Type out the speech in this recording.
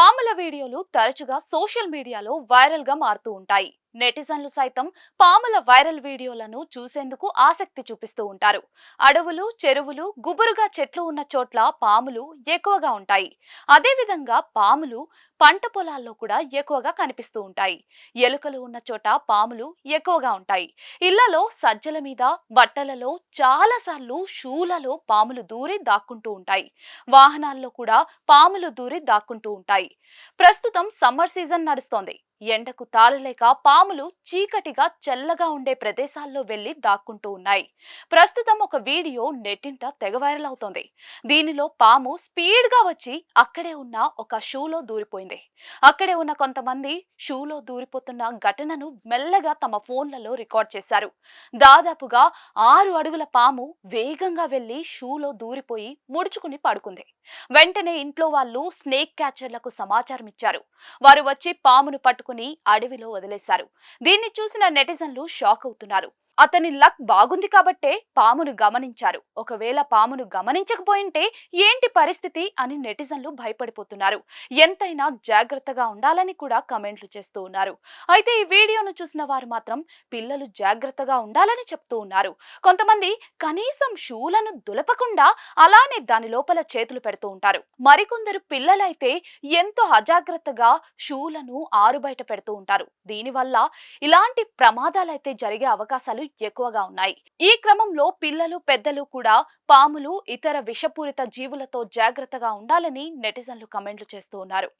పాముల వీడియోలు తరచుగా సోషల్ మీడియాలో వైరల్గా మారుతూ ఉంటాయి. నెటిజన్లు సైతం పాముల వైరల్ వీడియోలను చూసేందుకు ఆసక్తి చూపిస్తూ ఉంటారు. అడవులు చెరువులు గుబురుగా చెట్లు ఉన్న చోట్ల పాములు ఎక్కువగా ఉంటాయి. అదేవిధంగా పాములు పంట పొలాల్లో కూడా ఎక్కువగా కనిపిస్తూ ఉంటాయి. ఎలుకలు ఉన్న చోట పాములు ఎక్కువగా ఉంటాయి. ఇళ్ళలో సజ్జల మీద బట్టలలో చాలాసార్లు షూలలో పాములు దూరి దాక్కుంటూ ఉంటాయి. వాహనాల్లో కూడా పాములు దూరి దాక్కుంటూ ఉంటాయి. ప్రస్తుతం సమ్మర్ సీజన్ నడుస్తోంది. ఎండకు తాళలేక పాములు చీకటిగా చల్లగా ఉండే ప్రదేశాల్లో వెళ్ళి దాక్కుంటూ ఉన్నాయి. ప్రస్తుతం ఒక వీడియో నెట్టింట తెగ వైరల్ అవుతోంది. దీనిలో పాము స్పీడ్గా వచ్చి అక్కడే ఉన్న ఒక షూలో దూరిపోయింది. అక్కడే ఉన్న కొంతమంది షూలో దూరిపోతున్న ఘటనను మెల్లగా తమ ఫోన్లలో రికార్డ్ చేశారు. దాదాపుగా ఆరు అడుగుల పాము వేగంగా వెళ్ళి షూలో దూరిపోయి ముడుచుకుని పడుకుంది. వెంటనే ఇంట్లో వాళ్ళు స్నేక్ క్యాచర్లకు సమాచారం ఇచ్చారు వారు వచ్చి పామును పట్టుకుని అడవిలో వదిలేశారు. దీన్ని చూసిన నెటిజన్లు షాక్ అవుతున్నారు. అతని లక్ బాగుంది కాబట్టే పామును గమనించారు. ఒకవేళ పామును గమనించకపోయింటే ఏంటి పరిస్థితి అని నెటిజన్లు భయపడిపోతున్నారు. ఎంతైనా జాగ్రత్తగా ఉండాలని కూడా కమెంట్లు చేస్తూ ఉన్నారు. అయితే ఈ వీడియోను చూసిన వారు మాత్రం పిల్లలు జాగ్రత్తగా ఉండాలని చెప్తూ ఉన్నారు. కొంతమంది కనీసం షూలను దులపకుండా అలానే దాని లోపల చేతులు పెడుతూ ఉంటారు. మరికొందరు పిల్లలైతే ఎంతో అజాగ్రత్తగా షూలను ఆరుబయట పెడుతూ ఉంటారు. దీనివల్ల ఇలాంటి ప్రమాదాలైతే జరిగే అవకాశాలు ఎక్కువగా ఉన్నాయి. ఈ క్రమంలో పిల్లలు పెద్దలు కూడా పాములు ఇతర విషపూరిత జీవులతో జాగ్రత్తగా ఉండాలని నెటిజన్లు కమెంట్లు చేస్తూ ఉన్నారు.